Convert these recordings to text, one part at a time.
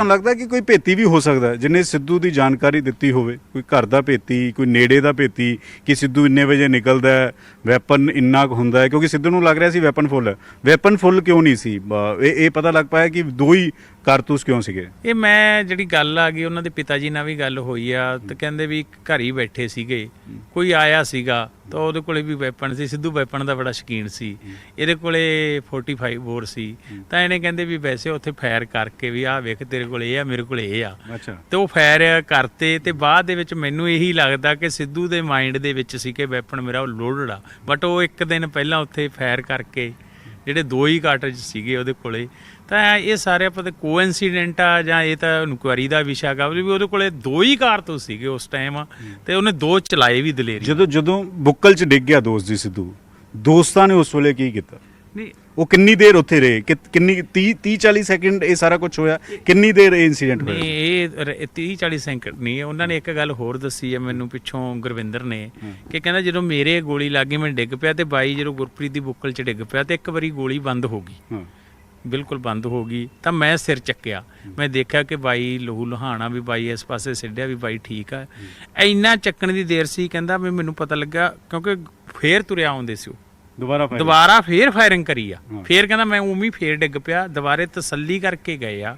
ਤੁਹਾਨੂੰ ਲੱਗਦਾ ਕਿ ਕੋਈ ਭੇਤੀ ਵੀ ਹੋ ਸਕਦਾ ਹੈ, ਜਿਹਨੇ ਸਿੱਧੂ ਦੀ ਜਾਣਕਾਰੀ ਦਿੱਤੀ ਹੋਵੇ ਕੋਈ ਘਰ ਦਾ ਭੇਤੀ ਕੋਈ ਨੇੜੇ ਦਾ ਭੇਤੀ ਕਿ ਸਿੱਧੂ ਇੰਨੇ ਵਜੇ ਨਿਕਲਦਾ ਹੈ ਵੈਪਨ ਇੰਨਾ ਕੁ ਹੁੰਦਾ ਹੈ ਕਿਉਂਕਿ ਸਿੱਧੂ ਨੂੰ ਲੱਗ ਰਿਹਾ ਸੀ ਵੈਪਨ ਫੁੱਲ। ਹੈ ਵੈਪਨ ਫੁੱਲ ਕਿਉਂ ਨਹੀਂ ਸੀ? ਬ- ਇਹ ਇਹ ਪਤਾ ਲੱਗ ਪਾਇਆ ਕਿ ਦੋ ਹੀ ਕਾਰਤੂਸ ਕਿਉਂ ਸੀਗੇ? ਇਹ ਮੈਂ ਜਿਹੜੀ ਗੱਲ ਆ ਗਈ ਉਹਨਾਂ ਦੇ ਪਿਤਾ ਜੀ ਨਾਲ ਵੀ ਗੱਲ ਹੋਈ ਆ ਤੇ ਕਹਿੰਦੇ ਵੀ ਘਰ ਹੀ ਬੈਠੇ ਸੀਗੇ। ਕੋਈ ਆਇਆ ਸੀਗਾ ਤਾਂ ਉਹਦੇ ਕੋਲੇ ਵੀ ਵੈਪਨ ਸੀ ਸਿੱਧੂ ਵੈਪਨ ਦਾ ਬੜਾ ਸ਼ਕੀਨ ਸੀ। ਇਹਦੇ ਕੋਲੇ 45 ਬੋਰ ਸੀ। ਤਾਂ ਇਹਨੇ ਕਹਿੰਦੇ ਵੀ ਵੈਸੇ ਉੱਥੇ ਫਾਇਰ ਕਰਕੇ ਵੀ ਆਹ ਵੇਖ ਤੇਰੇ ਕੋਲੇ ਇਹ ਆ ਮੇਰੇ ਕੋਲੇ ਇਹ ਆ। ਅੱਛਾ। ਤੇ ਉਹ ਫਾਇਰ ਕਰਤੇ ਤੇ ਬਾਅਦ ਦੇ ਵਿੱਚ ਮੈਨੂੰ ਇਹੀ ਲੱਗਦਾ ਕਿ ਸਿੱਧੂ ਦੇ ਮਾਈਂਡ ਦੇ ਵਿੱਚ ਸੀ ਕਿ ਵੈਪਨ ਮੇਰਾ ਉਹ ਲੋਡਡ ਆ। ਬਟ ਉਹ ਇੱਕ ਦਿਨ ਪਹਿਲਾਂ ਉੱਥੇ ਫਾਇਰ ਕਰਕੇ ਜਿਹੜੇ ਦੋ ਹੀ ਕਾਰਟ੍ਰਿਜ ਸੀਗੇ ਉਹਦੇ ਕੋਲੇ ਤਾਂ ਇਹ ਸਾਰੇ ਆਪਾਂ ਤੇ ਕੋਇਨਸੀਡੈਂਟ ਆ ਜਾਂ ਇਹ ਤਾਂ ਇਨਕੁਆਰੀ ਦਾ ਵਿਸ਼ਾ ਗਾ ਵੀ ਉਹਦੇ ਕੋਲੇ ਦੋ ਹੀ ਕਾਰਤੂਸ ਸੀਗੇ ਉਸ ਟਾਈਮ ਤੇ ਉਹਨੇ ਦੋ ਚਲਾਏ ਵੀ ਦਲੇਰੀ ਜਦੋਂ ਜਦੋਂ ਬੁੱਕਲ 'ਚ ਡਿੱਗ ਗਿਆ ਦੋਸਤ ਜੀ ਸਿੱਧੂ ਦੋਸਤਾਂ ਨੇ ਉਸ ਵੇਲੇ ਕੀ ਕੀਤਾ? ਨਹੀਂ ਉਹ ਕਿੰਨੀ ਦੇਰ ਉੱਥੇ ਰਹੇ? ਕਿ- ਕਿੰਨੀ 30 30 40 ਸੈਕਿੰਡ ਇਹ ਸਾਰਾ ਕੁਝ ਹੋਇਆ? ਕਿੰਨੀ ਦੇਰ ਇਹ ਇਨਸੀਡੈਂਟ ਹੋਇਆ? ਨਹੀਂ ਇਹ 30 40 ਸੈਕਿੰਡ ਨਹੀਂ ਹੈ। ਉਹਨਾਂ ਨੇ ਇੱਕ ਗੱਲ ਹੋਰ ਦੱਸੀ ਹੈ ਮੈਨੂੰ ਪਿੱਛੋਂ ਗੁਰਵਿੰਦਰ ਨੇ ਕਿ ਕਹਿੰਦਾ ਜਦੋਂ ਮੇਰੇ ਗੋਲੀ ਲੱਗੀ ਮੈਂ ਡਿੱਗ ਪਿਆ ਤੇ ਬਾਈ ਜਦੋਂ ਗੁਰਪ੍ਰੀਤ ਦੀ ਬੁੱਕਲ 'ਚ ਡਿੱਗ ਪਿਆ ਤੇ ਇੱਕ ਵਾਰੀ ਗੋਲੀ ਬੰਦ ਹੋ ਗਈ। ਹਾਂ। ਬਿਲਕੁਲ ਬੰਦ ਹੋ ਗਈ ਤਾਂ ਮੈਂ ਸਿਰ ਚੱਕਿਆ। ਮੈਂ ਦੇਖਿਆ ਕਿ ਬਾਈ ਲਹੂ ਲੁਹਾਣਾ ਵੀ ਬਾਈ ਇਸ ਪਾਸੇ ਸਿੱਧਿਆ ਵੀ ਬਾਈ ਠੀਕ ਆ। ਇੰਨਾ ਚੱਕਣ ਦੀ ਦੇਰ ਸੀ ਕਹਿੰਦਾ ਵੀ ਮੈਨੂੰ ਪਤਾ ਲੱਗਾ ਕਿਉਂਕਿ ਫੇਰ ਤੁਰਿਆ ਆਉਂਦੇ ਸੀ ਉਹ। ਦੁਬਾਰਾ fire- ਦੁਬਾਰਾ ਫੇਰ ਫਾਇਰਿੰਗ ਕਰੀ ਆ। ਫੇਰ ਕਹਿੰਦਾ ਮੈਂ ਉਵੇਂ ਹੀ ਫੇਰ ਡਿੱਗ ਪਿਆ ਦੁਬਾਰੇ ਤਸੱਲੀ ਕਰਕੇ ਗਏ ਆ।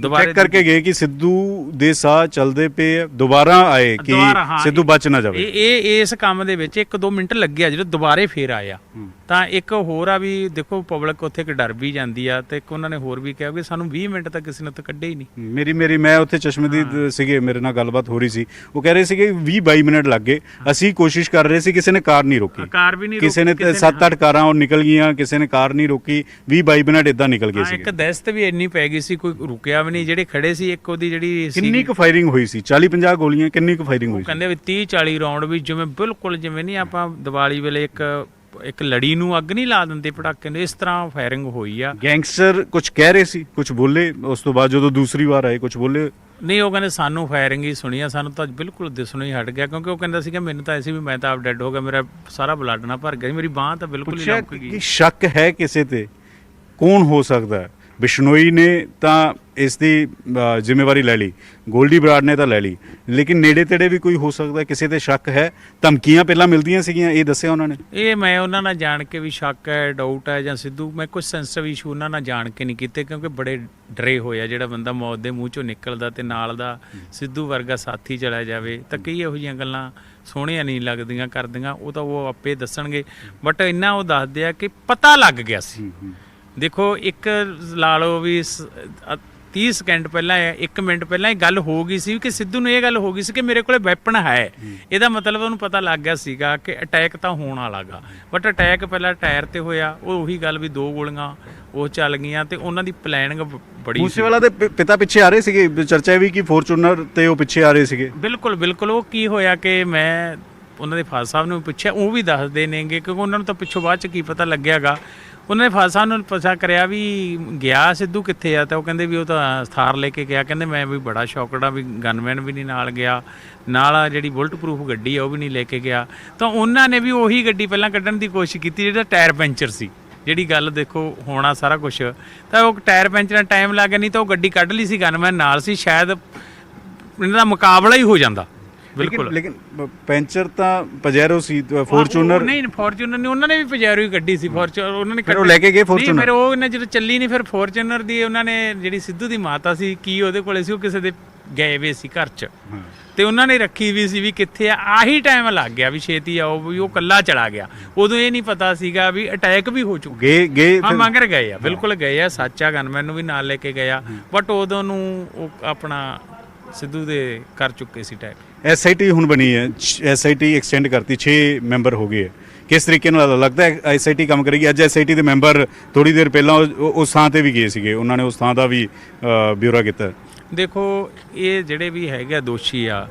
ਦੁਬਾਰੇ ਚੈੱਕ ਕਰਕੇ ਗਏ ਕਿ ਸਿੱਧੂ ਦੇ ਸਾਹ ਚੱਲਦੇ ਪਏ ਆ, ਦੁਬਾਰਾ ਆਏ ਕਿ ਦੁਬਾਰਾ, ਹਾਂ, ਸਿੱਧੂ ਬਚ ਨਾ ਜਾਵੇ। ਇਹ ਇਹ ਇਸ ਕੰਮ ਦੇ ਵਿੱਚ 1-2 ਮਿੰਟ ਲੱਗਿਆ ਜਦੋਂ ਦੁਬਾਰੇ ਫੇਰ ਆਇਆ ਹੂੰ। ਤਾਂ ਇੱਕ ਹੋਰ ਆ ਵੀ ਦੇਖੋ ਪਬਲਿਕ ਉੱਥੇ ਇੱਕ ਡਰ ਵੀ ਜਾਂਦੀ ਆ ਤੇ ਇੱਕ ਉਹਨਾਂ ਨੇ ਹੋਰ ਵੀ ਕਿਹਾ ਕਿ ਸਾਨੂੰ 20 ਮਿੰਟ ਤੱਕ ਕਿਸੇ ਨੇ ਤਾਂ ਕੱਢੇ ਹੀ ਨਹੀਂ। ਮੇਰੀ ਮੇਰੀ ਮੈਂ ਉੱਥੇ ਚਸ਼ਮੇ ਦੀ ਸੀਗੇ ਮੇਰੇ ਨਾਲ ਗੱਲਬਾਤ ਹੋ ਰਹੀ ਸੀ। ਉਹ ਕਹਿ ਰਹੇ ਸੀਗੇ 20 22 ਮਿੰਟ ਲੱਗ ਗਏ। ਅਸੀਂ ਕੋਸ਼ਿਸ਼ ਕਰ ਰਹੇ ਸੀ ਕਿਸੇ ਨੇ ਕਾਰ ਨਹੀਂ ਰੋਕੀ। ਕਾਰ ਵੀ ਨਹੀਂ ਕਿਸੇ ਨੇ ਰੋਕੀ, 7-8 ਕਾਰਾਂ ਉਹ ਨਿਕਲ ਗਈਆਂ ਕਿਸੇ ਨੇ ਕਾਰ ਨਹੀਂ ਰੋਕੀ। 20 22 ਮਿੰਟ ਇਦਾਂ ਨਿਕਲ ਗਏ ਹਾਂ, ਇੱਕ ਦਹਿਸ਼ਤ ਵੀ ਇੰਨੀ ਪੈ ਗਈ ਸੀ ਕੋਈ ਰੁਕਿਆ ਵੀ ਨਹੀਂ। ਜਿਹੜੇ ਖੜੇ ਸੀ ਇੱਕ ਉਹਦੀ ਜਿਹੜੀ ਸੀ ਕਿੰਨੀ ਕੁ ਫਾਇਰਿੰਗ ਹੋਈ ਸੀ? 40 50 ਗੋਲੀਆਂ ਕਿੰਨੀ ਕੁ ਫਾਇਰਿੰਗ ਹੋਈ ਸੀ? ਕਹਿੰਦੇ ਵੀ 30 40 ਰਾਉਂਡ ਵੀ ਜਿਵੇਂ ਬਿਲਕੁਲ ਜਿਵੇਂ ਨਹੀਂ ਆਪਾਂ ਦੀਵਾਲੀ ਵੇਲੇ ਇੱਕ ਇੱਕ ਲੜੀ ਨੂੰ ਅੱਗ ਨਹੀਂ ਲਾ ਦਿੰਦੇ ਪਟਾਕੇ ਨੂੰ ਇਸ ਤਰ੍ਹਾਂ ਫਾਇਰਿੰਗ ਹੋਈ ਆ। ਗੈਂਗਸਟਰ ਕੁਝ ਕਹਿ ਰਹੇ ਸੀ ਕੁਝ ਬੋਲੇ ਉਸ ਤੋਂ ਬਾਅਦ ਜਦੋਂ ਦੂਸਰੀ ਵਾਰ ਆਏ ਕੁਝ ਬੋਲੇ। ਨਹੀਂ ਉਹ ਕਹਿੰਦੇ ਸਾਨੂੰ ਫਾਇਰਿੰਗ ਹੀ ਸੁਣੀ ਆ ਸਾਨੂੰ ਤਾਂ ਬਿਲਕੁਲ ਦਿਸਣੋਂ ਹੀ ਹਟ ਗਿਆ ਕਿਉਂਕਿ ਉਹ ਕਹਿੰਦਾ ਸੀ ਕਿ ਮੈਨੂੰ ਤਾਂ ਐਸੀ ਵੀ ਮੈਂ ਤਾਂ ਆਪ ਡੈੱਡ ਹੋ ਗਿਆ ਮੇਰਾ ਸਾਰਾ ਬਲੱਡ ਨਾ ਭਰ ਗਿਆ ਮੇਰੀ ਬਾਹ ਤਾਂ ਬਿਲਕੁਲ ਹੀ ਪੁੱਛਿਆ ਲੰਕ ਗਈ। ਕਿ ਸ਼ੱਕ ਹੈ ਕਿਸੇ ਤੇ? ਕੌਣ ਹੋ ਸਕਦਾ? ਹੈ ਬਿਸ਼ਨੋਈ ਨੇ ਤਾਂ ਇਸ ਦੀ ਜ਼ਿੰਮੇਵਾਰੀ ਲੈ ਲਈ ਗੋਲਡੀ ਬਰਾੜ ਨੇ ਤਾਂ ਲੈ ਲਈ। ਲੇਕਿਨ ਨੇੜੇ ਤੇੜੇ ਵੀ ਕੋਈ ਹੋ ਸਕਦਾ ਕਿਸੇ ਤੇ ਸ਼ੱਕ ਹੈ? ਧਮਕੀਆਂ ਪਹਿਲਾਂ ਮਿਲਦੀਆਂ ਸੀਗੀਆਂ ਇਹ ਦੱਸਿਆ ਉਹਨਾਂ ਨੇ? ਇਹ ਮੈਂ ਉਹਨਾਂ ਨਾਲ ਜਾਣ ਕੇ ਵੀ ਸ਼ੱਕ ਹੈ ਡਾਊਟ ਹੈ ਜਾਂ ਸਿੱਧੂ ਮੈਂ ਕੁਝ ਸੈਂਸਿਟਿਵ ਇਸ਼ੂ ਉਹਨਾਂ ਨਾਲ ਜਾਣ ਕੇ ਨਹੀਂ ਕੀਤੇ ਕਿਉਂਕਿ ਬੜੇ ਡਰੇ ਹੋਏ ਆ ਜਿਹੜਾ ਬੰਦਾ ਮੌਤ ਦੇ ਮੂੰਹ ਚੋਂ ਨਿਕਲਦਾ ਤੇ ਨਾਲ ਦਾ ਸਿੱਧੂ ਵਰਗਾ ਸਾਥੀ ਚਲਾ ਜਾਵੇ ਤਾਂ ਕਈ ਇਹੋ ਜਿਹੀਆਂ ਗੱਲਾਂ ਸੋਹਣੀਆਂ ਨਹੀਂ ਲੱਗਦੀਆਂ ਕਰਦੀਆਂ ਉਹ ਤਾਂ ਉਹ ਆਪੇ ਦੱਸਣਗੇ। ਬਟ ਇੰਨਾ ਉਹ ਦੱਸਦੇ ਆ ਕਿ ਪਤਾ ਲੱਗ ਗਿਆ ਸੀ। ਦੇਖੋ ਇੱਕ ਲਾ ਲਓ ਵੀ ਸ- ਅ- 30 ਸਕਿੰਟ ਪਹਿਲਾਂ 1 ਮਿੰਟ ਪਹਿਲਾਂ ਇਹ ਗੱਲ ਹੋ ਗਈ ਸੀ ਕਿ ਸਿੱਧੂ ਨੂੰ ਇਹ ਗੱਲ ਹੋ ਗਈ ਸੀ ਕਿ ਮੇਰੇ ਕੋਲੇ ਵੈਪਨ ਹੈ। ਇਹਦਾ ਮਤਲਬ ਉਹਨੂੰ ਪਤਾ ਲੱਗ ਗਿਆ ਸੀਗਾ ਕਿ ਅਟੈਕ ਤਾਂ ਹੋਣ ਵਾਲਾਗਾ ਬਟ ਅਟੈਕ ਪਹਿਲਾਂ ਟਾਇਰ ਤੇ ਹੋਇਆ ਉਹ ਉਹੀ ਗੱਲ ਵੀ ਦੋ ਗੋਲੀਆਂ ਉਹ ਚੱਲ ਗਈਆਂ ਤੇ ਉਹਨਾਂ ਦੀ ਪਲੈਨਿੰਗ ਬੜੀ ਸੀ। ਮੂਸੇਵਾਲਾ ਦੇ ਪਿਤਾ ਪਿੱਛੇ ਆ ਰਹੇ ਸੀਗੇ ਚਰਚਾ ਵੀ ਕਿ ਫੋਰਚੂਨਰ ਤੇ ਉਹ ਪਿੱਛੇ ਆ ਰਹੇ ਸੀਗੇ। ਬਿਲਕੁਲ ਬਿਲਕੁਲ। ਉਹ ਕੀ ਹੋਇਆ ਕਿ ਮੈਂ ਉਹਨਾਂ ਦੇ ਫਾਦਰ ਸਾਹਿਬ ਨੂੰ ਪੁੱਛਿਆ ਉਹ ਵੀ ਦੱਸਦੇ ਨੇਗੇ ਕਿਉਂਕਿ ਉਹਨਾਂ ਨੂੰ ਤਾਂ ਪਿੱਛੋਂ ਬਾਅਦ ਚ ਕੀ ਪਤਾ ਲੱਗਿਆਗਾ। ਉਹਨਾਂ ਨੇ ਫਾਦਰ ਨੂੰ ਪਤਾ ਕਰਿਆ ਵੀ ਗਿਆ ਸਿੱਧੂ ਕਿੱਥੇ ਆ ਤਾਂ ਉਹ ਕਹਿੰਦੇ ਵੀ ਉਹ ਤਾਂ ਥਾਰ ਲੈ ਕੇ ਗਿਆ। ਕਹਿੰਦੇ ਮੈਂ ਵੀ ਬੜਾ ਸ਼ੌਕੜਾ ਵੀ ਗਨਮੈਨ ਵੀ ਨਹੀਂ ਨਾਲ ਗਿਆ, ਨਾਲ ਜਿਹੜੀ ਬੁਲਟ ਪ੍ਰੂਫ ਗੱਡੀ ਆ ਉਹ ਵੀ ਨਹੀਂ ਲੈ ਕੇ ਗਿਆ। ਤਾਂ ਉਹਨਾਂ ਨੇ ਵੀ ਉਹੀ ਗੱਡੀ ਪਹਿਲਾਂ ਕੱਢਣ ਦੀ ਕੋਸ਼ਿਸ਼ ਕੀਤੀ ਜਿਹੜਾ ਟਾਇਰ ਪੈਂਚਰ ਸੀ। ਜਿਹੜੀ ਗੱਲ ਦੇਖੋ, ਹੋਣਾ ਸਾਰਾ ਕੁਝ ਤਾਂ ਉਹ ਟਾਇਰ ਪੈਂਚਰਾਂ ਟਾਈਮ ਲੱਗ ਗਿਆ, ਨਹੀਂ ਤਾਂ ਉਹ ਗੱਡੀ ਕੱਢ ਲਈ ਸੀ ਗਨਮੈਨ ਨਾਲ ਸੀ, ਸ਼ਾਇਦ ਇਹਨਾਂ ਦਾ ਮੁਕਾਬਲਾ ਹੀ ਹੋ ਜਾਂਦਾ। ਬਿਲਕੁਲ। ਲੇਕਿਨ ਪੈਂਚਰ ਤਾਂ ਪਜੈਰੋ ਸੀ ਫੋਰਚੂਨਰ ਨਹੀਂ ਫੋਰਚੂਨਰ ਨਹੀਂ ਉਹਨਾਂ ਨੇ ਵੀ ਪਜੈਰੋ ਹੀ ਗੱਡੀ ਸੀ ਫੋਰਚੂਨਰ ਉਹਨਾਂ ਨੇ ਫਿਰ ਉਹ ਕੱਢੀ- ਲੈ ਕੇ ਗਏ ਨਹੀਂ Fortuner? ਫਿਰ ਉਹ ਨਾ ਜਦੋਂ ਚੱਲੀ ਨਹੀਂ ਫਿਰ ਫੋਰਚੂਨਰ ਦੀ ਉਹਨਾਂ ਨੇ ਜਿਹੜੀ ਸਿੱਧੂ ਦੀ ਮਾਤਾ ਸੀ ਕੀ ਉਹਦੇ ਕੋਲੇ ਸੀ ਉਹ ਕਿਸੇ ਦੇ ਗਏ ਵੇ ਸੀ ਘਰ 'ਚ। ਤੇ ਉਹਨਾਂ ਨੇ ਰੱਖੀ ਵੀ ਸੀ ਵੀ ਕਿੱਥੇ ਆ ਆਹੀ ਟਾਈਮ ਲੱਗ ਗਿਆ ਵੀ ਛੇਤੀ ਆਓ ਵੀ ਉਹ ਕੱਲਾ ਚਲਾ ਗਿਆ। ਉਦੋਂ ਇਹ ਨਹੀਂ ਪਤਾ ਸੀਗਾ ਵੀ ਅਟੈਕ ਵੀ ਹੋ ਚੁੱਕਾ। ਗਏ ਗਏ ਹਾਂ ਮੰਗਰ ਗਏ ਆ ਬਿਲਕੁਲ ਗਏ ਆ ਸੱਚਾ ਗਨਮੈਨ ਨੂੰ ਵੀ ਨਾਲ ਲੈ ਕੇ ਗਿਆ ਬਟ ਉਦੋਂ ਨੂੰ ਉਹ ਆਪਣਾ ਸਿੱਧੂ ਦੇ ਕਰ ਚੁੱਕੇ ਸੀ ਟੈਕ ਐਸਆਈਟੀ ਹੁਣ ਬਣੀ ਹੈ ਐਸਆਈਟੀ ਐਕਸਟੈਂਡ ਕਰਤੀ 6 ਮੈਂਬਰ ਹੋ ਗਏ ਹੈ। ਕਿਸ ਤਰੀਕੇ ਨਾਲ ਲੱਗਦਾ ਹੈ ਐਸਆਈਟੀ ਕੰਮ ਕਰੇਗੀ? ਅੱਜ ਐਸਆਈਟੀ ਦੇ ਮੈਂਬਰ ਥੋੜੀ ਦੇਰ ਪਹਿਲਾਂ ਉਸ ਥਾਂ ਤੇ ਵੀ ਗਏ ਸੀਗੇ। ਉਹਨਾਂ ਨੇ ਉਸ ਥਾਂ ਦਾ ਵੀ ਅ, ਬਿਊਰਾ ਕੀਤਾ। ਦੇਖੋ ਇਹ ਜਿਹੜੇ ਵੀ ਹੈਗੇ ਆ ਦੋਸ਼ੀ ਆ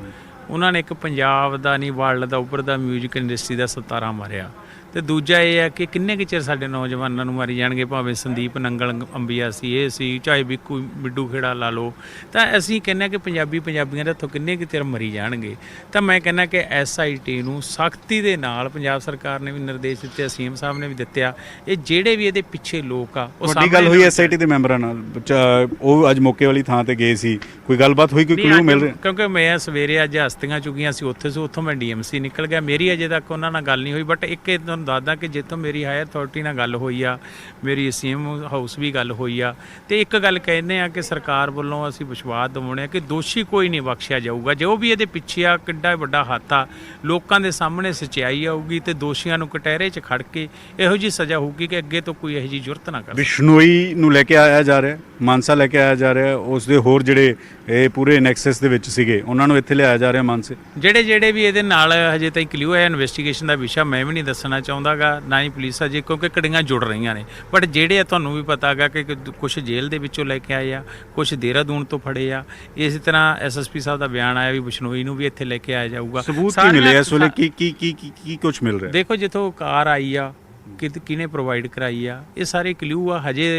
ਉਹਨਾਂ ਨੇ ਇੱਕ ਪੰਜਾਬ ਦਾ ਨਹੀਂ ਵਰਲਡ ਦਾ ਉੱਪਰ ਦਾ 뮤직 ਇੰਡਸਟਰੀ ਦਾ ਸਤਾਰਾ ਮਾਰਿਆ। ਤੇ ਦੂਜਾ ਇਹ ਹੈ ਕਿ ਕਿੰਨੇ ਕੁ ਚਿਰ ਸਾਡੇ ਨੌਜਵਾਨਾਂ ਨੂੰ ਮਾਰੀ ਜਾਣਗੇ? ਭਾਵੇਂ ਸੰਦੀਪ ਨੰਗਲ ਅੰਬੀਆ ਸੀ ਇਹ ਸੀ ਚਾਹੇ ਬਿੱਕੂ ਬਿੱਡੂ ਖੇੜਾ ਲਾ ਲਓ। ਤਾਂ ਅਸੀਂ ਕਹਿੰਦੇ ਹਾਂ ਕਿ ਪੰਜਾਬੀ ਪੰਜਾਬੀਆਂ ਦੇ ਹੱਥੋਂ ਕਿੰਨੇ ਕੁ ਚਿਰ ਮਰੀ ਜਾਣਗੇ? ਤਾਂ ਮੈਂ ਕਹਿੰਦਾ ਕਿ ਐਸਆਈਟੀ ਨੂੰ ਸਖਤੀ ਦੇ ਨਾਲ ਪੰਜਾਬ ਸਰਕਾਰ ਨੇ ਵੀ ਨਿਰਦੇਸ਼ ਦਿੱਤੇ ਸੀਐਮ ਸਾਹਿਬ ਨੇ ਵੀ ਦਿੱਤਿਆ ਇਹ ਜਿਹੜੇ ਵੀ ਇਹਦੇ ਪਿੱਛੇ ਲੋਕ ਆ ਉਹ ਤੁਹਾਡੀ ਗੱਲ ਹੋਈ ਐਸਆਈਟੀ ਦੇ ਮੈਂਬਰਾਂ ਨਾਲ। ਉਹ ਅੱਜ ਮੌਕੇ ਵਾਲੀ ਥਾਂ ਤੇ ਗਏ ਸੀ। ਕੋਈ ਗੱਲਬਾਤ ਹੋਈ ਕੋਈ ਕਲੂ ਮਿਲ ਰਿਹਾ? ਕਿਉਂਕਿ ਮੈਂ ਸਵੇਰੇ ਅੱਜ ਹਸਤੀਆਂ ਚੁੱਕੀਆਂ ਸੀ ਉੱਥੇ ਸੀ ਉੱਥੋਂ ਮੈਂ ਡੀਐਮਸੀ ਨਿਕਲ ਗਿਆ। ਮੇਰੀ ਅਜੇ ਤੱਕ ਉਹਨਾਂ ਨਾਲ ਗੱਲ ਨਹੀਂ ਹੋਈ ਬਟ ਇੱਕ ਤੁਹਾਨੂੰ ਦੱਸਦਾ ਕਿ ਜਿੱਥੋਂ ਮੇਰੀ ਹਾਇਰ ਅਥਾਰਟੀ ਨਾਲ ਗੱਲ ਹੋਈ ਆ ਮੇਰੀ ਸੀਐਮ ਹਾਊਸ ਵੀ ਗੱਲ ਹੋਈ ਆ। ਤੇ ਇੱਕ ਗੱਲ ਕਹਿੰਦੇ ਆ ਕਿ ਸਰਕਾਰ ਵੱਲੋਂ ਅਸੀਂ ਵਿਸ਼ਵਾਸ ਦਿਵਾਉਣੇ ਆ ਕਿ ਦੋਸ਼ੀ ਕੋਈ ਨਹੀਂ ਬਖਸ਼ਿਆ ਜਾਊਗਾ। ਜੋ ਵੀ ਇਹਦੇ ਪਿੱਛੇ ਆ ਕਿੱਡਾ ਵੱਡਾ ਹੱਥ ਆ ਲੋਕਾਂ ਦੇ ਸਾਹਮਣੇ ਸਚਾਈ ਆਊਗੀ ਤੇ ਦੋਸ਼ੀਆਂ ਨੂੰ ਕਟਹਿਰੇ 'ਚ ਖੜ ਕੇ ਇਹੋ ਜੀ ਸਜ਼ਾ ਹੋਊਗੀ ਕਿ ਅੱਗੇ ਤੋਂ ਕੋਈ ਇਹੋ ਜੀ ਜ਼ਰੂਰਤ ਨਾ ਕਰੇ। ਬਿਸ਼ਨੋਈ ਨੂੰ ਲੈ ਕੇ ਆਇਆ ਜਾ ਰਿਹਾ ਮਾਨਸਾ ਲੈ ਕੇ ਆਇਆ ਜਾ ਰਿਹਾ ਉਸ ਦੇ ਹੋਰ ਜਿਹੜੇ ਇਹ ਪੂਰੇ ਨੈਕਸਸ ਦੇ ਵਿੱਚ ਸੀਗੇ ਉਹਨਾਂ ਨੂੰ ਇੱਥੇ ਲਿਆਇਆ ਜਾ ਰਿਹਾ ਮਾਨਸੇ। ਜਿਹੜੇ ਜਿਹੜੇ ਵੀ ਇਹਦੇ ਨਾਲ ਹਜੇ ਤਾਈਂ ਕਲਿਊ ਹੈ ਇਨਵੈਸਟੀਗੇਸ਼ਨ ਦਾ ਵਿਸ਼ਾ ਮੈਂ ਵੀ ਨਹੀਂ ਦੱਸਣਾ ਚਾਹੁੰਦਾਗਾ ਨਾ ਹੀ ਪੁਲਿਸ ਅਜੇ ਕਿਉਂਕਿ ਕੜੀਆਂ ਜੁੜ ਰਹੀਆਂ ਨੇ। ਬਟ ਜਿਹੜੇ ਆ ਤੁਹਾਨੂੰ ਵੀ ਪਤਾਗਾ ਕਿ ਕੁਝ ਜੇਲ੍ਹ ਦੇ ਵਿੱਚੋਂ ਲੈ ਕੇ ਆਏ ਆ ਕੁਝ ਦੇਹਰਾਦੂਨ ਤੋਂ ਫੜੇ ਆ। ਇਸੇ ਤਰ੍ਹਾਂ ਐਸਐਸਪੀ ਸਾਹਿਬ ਦਾ ਬਿਆਨ ਆਇਆ ਵੀ ਬਿਸ਼ਨੋਈ ਨੂੰ ਵੀ ਇੱਥੇ ਲੈ ਕੇ ਆਇਆ ਜਾਊਗਾ। ਸਬੂਤ ਕੀ ਮਿਲੇ ਇਸ ਵੇਲੇ? ਕੀ ਕੀ ਕੀ ਕੀ- ਕੁਝ ਮਿਲ ਰਿਹਾ? ਦੇਖੋ ਜਿੱਥੋਂ ਕਾਰ ਆਈ ਆ ਕਿ ਕਿਹਨੇ ਪ੍ਰੋਵਾਈਡ ਕਰਾਈ ਆ ਇਹ ਸਾਰੇ ਕਲਿਊ ਆ ਹਜੇ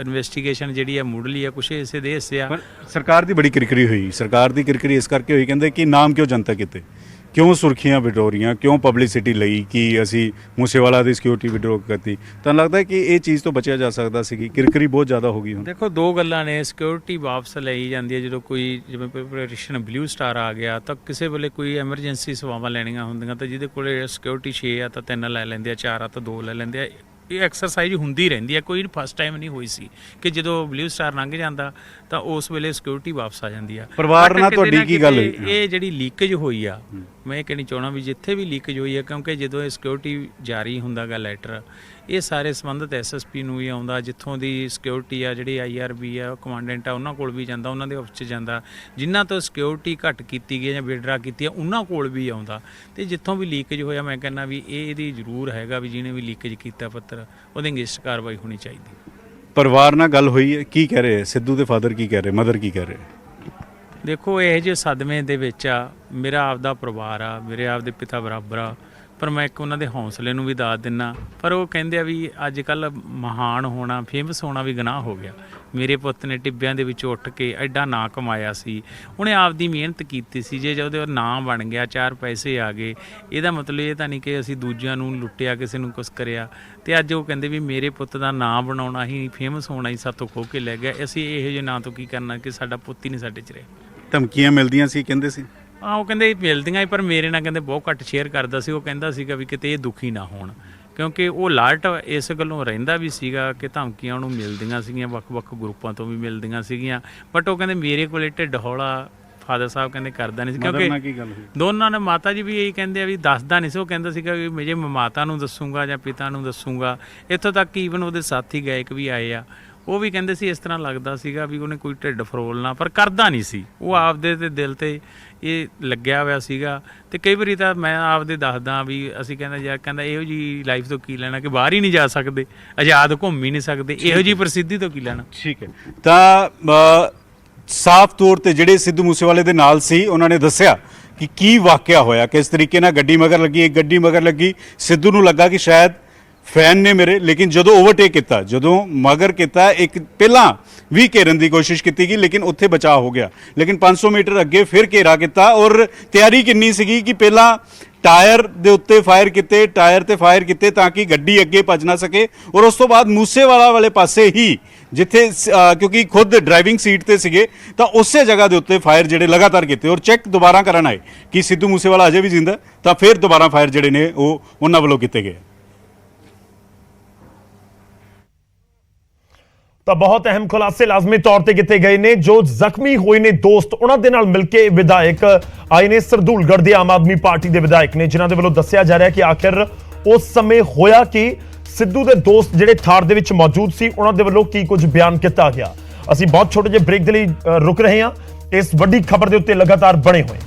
ਇਨਵੈਸਟੀਗੇਸ਼ਨ ਜਿਹੜੀ ਆ ਮੁੱਢਲੀ ਆ ਕੁਛ ਇਸੇ ਦੇ ਹਿੱਸੇ ਆ। ਸਰਕਾਰ ਦੀ ਬੜੀ ਕਿਰਕਰੀ ਹੋਈ। ਸਰਕਾਰ ਦੀ ਕਿਰਕਰੀ ਇਸ ਕਰਕੇ ਹੋਈ ਕਹਿੰਦੇ ਕਿ ਨਾਮ ਕਿਉਂ ਜਨਤਾ ਕੀਤੇ? ਕਿਉਂ ਸੁਰਖੀਆਂ ਵਿਡੋ ਰਹੀਆਂ? ਕਿਉਂ ਪਬਲਿਸਿਟੀ ਲਈ ਕਿ ਅਸੀਂ ਮੂਸੇਵਾਲਾ ਦੀ ਸਿਕਿਉਰਿਟੀ ਵਿਡਰੋ ਕਰਤੀ? ਤਾਂ ਲੱਗਦਾ ਕਿ ਇਹ ਚੀਜ਼ ਤੋਂ ਬਚਿਆ ਜਾ ਸਕਦਾ ਸੀ ਕਿ ਕਿਰਕਰੀ ਬਹੁਤ ਜ਼ਿਆਦਾ ਹੋ ਗਈ ਹੁਣ? ਦੇਖੋ, ਦੋ ਗੱਲਾਂ ਨੇ। ਸਿਕਿਉਰਿਟੀ ਵਾਪਸ ਲਈ ਜਾਂਦੀ ਹੈ। ਜਦੋਂ ਕੋਈ, ਜਿਵੇਂ ਪ੍ਰੈਪਰੇਸ਼ਨ ਬਲੂ ਸਟਾਰ ਆ ਗਿਆ, ਤਾਂ ਕਿਸੇ ਵੇਲੇ ਕੋਈ ਐਮਰਜੈਂਸੀ ਸੇਵਾਵਾਂ ਲੈਣੀਆਂ ਹੁੰਦੀਆਂ, ਤਾਂ ਜਿਹਦੇ ਕੋਲੇ ਸਿਕਿਉਰਿਟੀ 6 ਆ, ਤਾਂ ਤਿੰਨ ਲੈ ਲੈਂਦੇ ਆ, ਚਾਰ ਆ, ਤਾਂ ਦੋ ਲੈ ਲੈਂਦੇ ਆ। ਇਹ ਐਕਸਰਸਾਈਜ਼ ਹੁੰਦੀ ਰਹਿੰਦੀ ਹੈ ਕੋਈ ਫਸਟ ਟਾਈਮ ਨਹੀਂ ਹੋਈ ਸੀ ਕਿ ਜਦੋਂ ਬਲੂ ਸਟਾਰ ਲੰਘ ਜਾਂਦਾ ਤਾਂ ਉਸ ਵੇਲੇ ਸਿਕਿਉਰਿਟੀ ਵਾਪਸ ਆ ਜਾਂਦੀ ਆ ਪਰਿਵਾਰ ਨਾਲ ਤੁਹਾਡੀ ਕੀ ਗੱਲ ਹੋਈ? ਇਹ ਜਿਹੜੀ ਲੀਕੇਜ ਹੋਈ ਆ ਮੈਂ ਇਹ ਕਹਿਣੀ ਚਾਹਣਾ ਵੀ ਜਿੱਥੇ ਵੀ ਲੀਕੇਜ ਹੋਈ ਆ ਕਿਉਂਕਿ ਜਦੋਂ ਇਹ ਸਿਕਿਉਰਿਟੀ ਜਾਰੀ ਹੁੰਦਾਗਾ ਲੈਟਰ ਇਹ ਸਾਰੇ ਸੰਬੰਧਿਤ ਐਸਐਸਪੀ ਨੂੰ ਵੀ ਆਉਂਦਾ ਜਿੱਥੋਂ ਦੀ ਸਿਕਿਉਰਿਟੀ ਆ ਜਿਹੜੀ ਆਈਆਰਬੀ ਆ ਕਮਾਂਡੈਂਟ ਆ ਉਹਨਾਂ ਕੋਲ ਵੀ ਜਾਂਦਾ ਉਹਨਾਂ ਦੇ ਆਫਿਸ 'ਚ ਜਾਂਦਾ। ਜਿਨ੍ਹਾਂ ਤੋਂ ਸਿਕਿਉਰਿਟੀ ਘੱਟ ਕੀਤੀ ਗਈ ਜਾਂ ਵਿਡਰਾ ਕੀਤੀ ਆ ਉਹਨਾਂ ਕੋਲ ਵੀ ਆਉਂਦਾ। ਤੇ ਜਿੱਥੋਂ ਵੀ ਲੀਕੇਜ ਹੋਇਆ ਮੈਂ ਕਹਿੰਦਾ ਵੀ ਇਹ ਇਹਦੀ ਜ਼ਰੂਰ ਹੈਗਾ ਵੀ ਜਿਹਨੇ ਵੀ ਲੀਕੇਜ ਕੀਤਾ ਪੱਤਰ ਉਹਦੇ ਅਗੇਂਸਟ ਕਾਰਵਾਈ ਹੋਣੀ ਚਾਹੀਦੀ। ਪਰਿਵਾਰ ਨਾਲ ਗੱਲ ਹੋਈ ਹੈ ਕੀ ਕਹਿ ਰਹੇ? ਸਿੱਧੂ ਦੇ ਫਾਦਰ ਕੀ ਕਹਿ ਰਹੇ? ਮਦਰ ਕੀ ਕਹਿ ਰਹੇ? ਦੇਖੋ ਇਹ ਜਿਹੇ ਸਦਮੇ ਦੇ ਵਿੱਚ ਆ ਮੇਰਾ ਆਪਦਾ ਪਰਿਵਾਰ ਆ ਮੇਰੇ ਆਪਦੇ ਪਿਤਾ ਬਰਾਬਰ ਆ ਪਰ ਮੈਂ ਇੱਕ ਉਹਨਾਂ ਦੇ ਹੌਸਲੇ ਨੂੰ ਵੀ ਦਾਤ ਦਿੰਨਾ। ਪਰ ਉਹ ਕਹਿੰਦੇ ਆ ਵੀ ਅੱਜ ਕੱਲ ਮਹਾਨ ਹੋਣਾ ਫੇਮਸ ਹੋਣਾ ਵੀ ਗੁਨਾਹ ਹੋ ਗਿਆ। ਮੇਰੇ ਪੁੱਤ ਨੇ ਟਿੱਬਿਆਂ ਦੇ ਵਿੱਚੋਂ ਉੱਠ ਕੇ ਐਡਾ ਨਾਂ ਕਮਾਇਆ ਸੀ। ਉਹਨੇ ਆਪਦੀ ਮਿਹਨਤ ਕੀਤੀ ਸੀ, ਜੇ ਉਹਦੇ ਨਾਂ ਬਣ ਗਿਆ, ਚਾਰ ਪੈਸੇ ਆ ਗਏ। ਇਹਦਾ ਮਤਲਬ ਇਹ ਤਾਂ ਨਹੀਂ ਕਿ ਅਸੀਂ ਦੂਜਿਆਂ ਨੂੰ ਲੁੱਟਿਆ, ਕਿਸੇ ਨੂੰ ਕੁਛ ਕਰਿਆ। ਤੇ ਅੱਜ ਉਹ ਕਹਿੰਦੇ ਵੀ ਮੇਰੇ ਪੁੱਤ ਦਾ ਨਾਂ ਬਣਾਉਣਾ ਹੀ ਫੇਮਸ ਹੋਣਾ ਹੀ ਸਾਤੋਂ ਖੋ ਕੇ ਲੈ ਗਿਆ। ਅਸੀਂ ਇਹੋ ਜਿਹੇ ਨਾਂ ਤੋਂ ਕੀ ਕਰਨਾ ਕਿ ਸਾਡਾ ਪੁੱਤ ਹੀ ਨਹੀਂ ਸਾਡੇ ਚ ਰਿਹਾ। ਧਮਕੀਆਂ ਮਿਲਦੀਆਂ ਸੀ, ਕਹਿੰਦੇ ਸੀ। ਆ ਉਹ ਕਹਿੰਦੇ ਮਿਲਦੀਆਂ ਪਰ ਮੇਰੇ ਨਾਲ ਕਹਿੰਦੇ ਬਹੁਤ ਘੱਟ ਸ਼ੇਅਰ ਕਰਦਾ ਸੀ। ਉਹ ਕਹਿੰਦਾ ਸੀਗਾ ਵੀ ਕਿਤੇ ਇਹ ਦੁਖੀ ਨਾ ਹੋਣ ਕਿਉਂਕਿ ਉਹ ਲਾਲਟ ਇਸ ਗੱਲੋਂ ਰਹਿੰਦਾ ਵੀ ਸੀਗਾ ਕਿ ਧਮਕੀਆਂ ਉਹਨੂੰ ਮਿਲਦੀਆਂ ਸੀਗੀਆਂ ਵੱਖ-ਵੱਖ ਗਰੁੱਪਾਂ ਤੋਂ ਵੀ ਮਿਲਦੀਆਂ ਸੀਗੀਆਂ। ਬਟ ਉਹ ਕਹਿੰਦੇ ਮੇਰੇ ਕੋਲੇ ਢਿੱਡ ਹੌਲਾ ਫਾਦਰ ਸਾਹਿਬ ਕਹਿੰਦੇ ਕਰਦਾ ਨਹੀਂ ਸੀ ਕਿਉਂਕਿ ਦੋਨਾਂ ਨੇ ਮਾਤਾ ਜੀ ਵੀ ਇਹੀ ਕਹਿੰਦੇ ਆ ਵੀ ਦੱਸਦਾ ਨਹੀਂ ਸੀ। ਉਹ ਕਹਿੰਦਾ ਸੀਗਾ ਵੀ ਮੇਰੇ ਮਾਤਾ ਨੂੰ ਦੱਸੂਗਾ ਜਾਂ ਪਿਤਾ ਨੂੰ ਦੱਸੂਗਾ ਇੱਥੋਂ ਤੱਕ ਕਿ ਈਵਨ ਉਹਦੇ ਸਾਥੀ ਗਾਇਕ ਵੀ ਆਏ ਆ। ਉਹ ਵੀ ਕਹਿੰਦੇ ਸੀ ਇਸ ਤਰ੍ਹਾਂ ਲੱਗਦਾ ਸੀਗਾ ਵੀ ਉਹਨੇ ਕੋਈ ਢਿੱਡ ਫਰੋਲਣਾ ਪਰ ਕਰਦਾ ਨਹੀਂ ਸੀ। ਉਹ ਆਪਦੇ ਤੇ ਦਿਲ ਤੇ ਇਹ ਲੱਗਿਆ ਹੋਇਆ ਸੀਗਾ ਤੇ ਕਈ ਵਾਰੀ ਤਾਂ ਮੈਂ ਆਪਦੇ ਦੱਸਦਾ ਵੀ ਅਸੀਂ ਕਹਿੰਦਾ ਯਾਰ ਕਹਿੰਦਾ ਇਹੋ ਜੀ ਲਾਈਫ ਤੋਂ ਕੀ ਲੈਣਾ ਕਿ ਬਾਹਰ ਹੀ ਨਹੀਂ ਜਾ ਸਕਦੇ ਆਜ਼ਾਦ ਘੁੰਮ ਹੀ ਨਹੀਂ ਸਕਦੇ ਇਹੋ ਜੀ ਪ੍ਰਸਿੱਧੀ ਤੋਂ ਕੀ ਲੈਣਾ? ਠੀਕ ਹੈ। ਤਾਂ ਸਾਫ਼ ਤੌਰ ਤੇ ਜਿਹੜੇ ਸਿੱਧੂ ਮੂਸੇਵਾਲੇ ਦੇ ਨਾਲ ਸੀ ਉਹਨਾਂ ਨੇ ਦੱਸਿਆ ਕਿ ਕੀ ਵਾਕਿਆ ਹੋਇਆ ਕਿਸ ਤਰੀਕੇ ਨਾਲ ਗੱਡੀ ਮਗਰ ਲੱਗੀ ਇੱਕ ਗੱਡੀ ਮਗਰ ਲੱਗੀ ਸਿੱਧੂ ਨੂੰ ਲੱਗਾ ਕਿ ਸ਼ਾਇਦ ਫੈਨ ਨੇ ਮੇਰੇ, ਲੇਕਿਨ ਜਦੋਂ ਓਵਰਟੇਕ ਕੀਤਾ, ਜਦੋਂ ਮਗਰ ਕੀਤਾ, ਇੱਕ ਪਹਿਲਾਂ ਵੀ ਘੇਰਨ ਦੀ ਕੋਸ਼ਿਸ਼ ਕੀਤੀ ਗਈ, ਲੇਕਿਨ ਉੱਥੇ ਬਚਾਅ ਹੋ ਗਿਆ। ਲੇਕਿਨ 500 ਮੀਟਰ ਅੱਗੇ ਫਿਰ ਘੇਰਾ ਕੀਤਾ ਔਰ ਤਿਆਰੀ ਕਿੰਨੀ ਸੀਗੀ ਕਿ ਪਹਿਲਾਂ ਟਾਇਰ ਦੇ ਉੱਤੇ ਫਾਇਰ ਕੀਤੇ, ਟਾਇਰ ਤੇ ਫਾਇਰ ਕੀਤੇ ਤਾਂ ਕਿ ਗੱਡੀ ਅੱਗੇ ਭੱਜ ਨਾ ਸਕੇ ਔਰ ਉਸ ਤੋਂ ਬਾਅਦ ਮੂਸੇਵਾਲਾ ਵਾਲੇ ਪਾਸੇ ਹੀ ਜਿੱਥੇ ਕਿਉਂਕਿ ਖੁਦ ਡਰਾਈਵਿੰਗ ਸੀਟ ਤੇ ਸੀਗੇ, ਤਾਂ ਉਸੇ ਜਗ੍ਹਾ ਦੇ ਉੱਤੇ ਫਾਇਰ ਜਿਹੜੇ ਲਗਾਤਾਰ ਕੀਤੇ ਔਰ ਚੈੱਕ ਦੁਬਾਰਾ ਕਰਨ ਆਏ ਕਿ ਸਿੱਧੂ ਮੂਸੇਵਾਲਾ ਅਜੇ ਵੀ ਜ਼ਿੰਦਾ, ਤਾਂ ਫਿਰ ਦੁਬਾਰਾ ਫਾਇਰ ਜਿਹੜੇ ਨੇ ਉਹ ਉਹਨਾਂ ਵੱਲੋਂ ਕੀਤੇ ਗਏ। ਤਾਂ ਬਹੁਤ ਅਹਿਮ ਖੁਲਾਸੇ ਲਾਜ਼ਮੀ ਤੌਰ ਤੇ ਕੀਤੇ ਗਏ ਨੇ, ਜੋ ਜ਼ਖਮੀ ਹੋਏ ਨੇ ਦੋਸਤ, ਉਹਨਾਂ ਦੇ ਨਾਲ ਮਿਲ ਕੇ ਵਿਧਾਇਕ ਆਏ ਨੇ ਸਰਦੂਲਗੜ੍ਹ ਦੇ ਆਮ ਆਦਮੀ ਪਾਰਟੀ ਦੇ ਵਿਧਾਇਕ ਨੇ, ਜਿਨ੍ਹਾਂ ਦੇ ਵੱਲੋਂ ਦੱਸਿਆ ਜਾ ਰਿਹਾ ਕਿ ਆਖਿਰ ਉਸ ਸਮੇਂ ਹੋਇਆ ਕਿ? ਸਿੱਧੂ ਦੇ ਦੋਸਤ ਜਿਹੜੇ ਥਾਰ ਦੇ ਵਿੱਚ ਮੌਜੂਦ ਸੀ, ਉਹਨਾਂ ਦੇ ਵੱਲੋਂ ਕੀ ਕੁਝ ਬਿਆਨ ਕੀਤਾ ਗਿਆ? ਅਸੀਂ ਬਹੁਤ ਛੋਟੇ ਜਿਹੇ ਬ੍ਰੇਕ ਦੇ ਲਈ ਰੁਕ ਰਹੇ ਹਾਂ। ਇਸ ਵੱਡੀ ਖਬਰ ਦੇ ਉੱਤੇ ਲਗਾਤਾਰ ਬਣੇ ਹੋਏ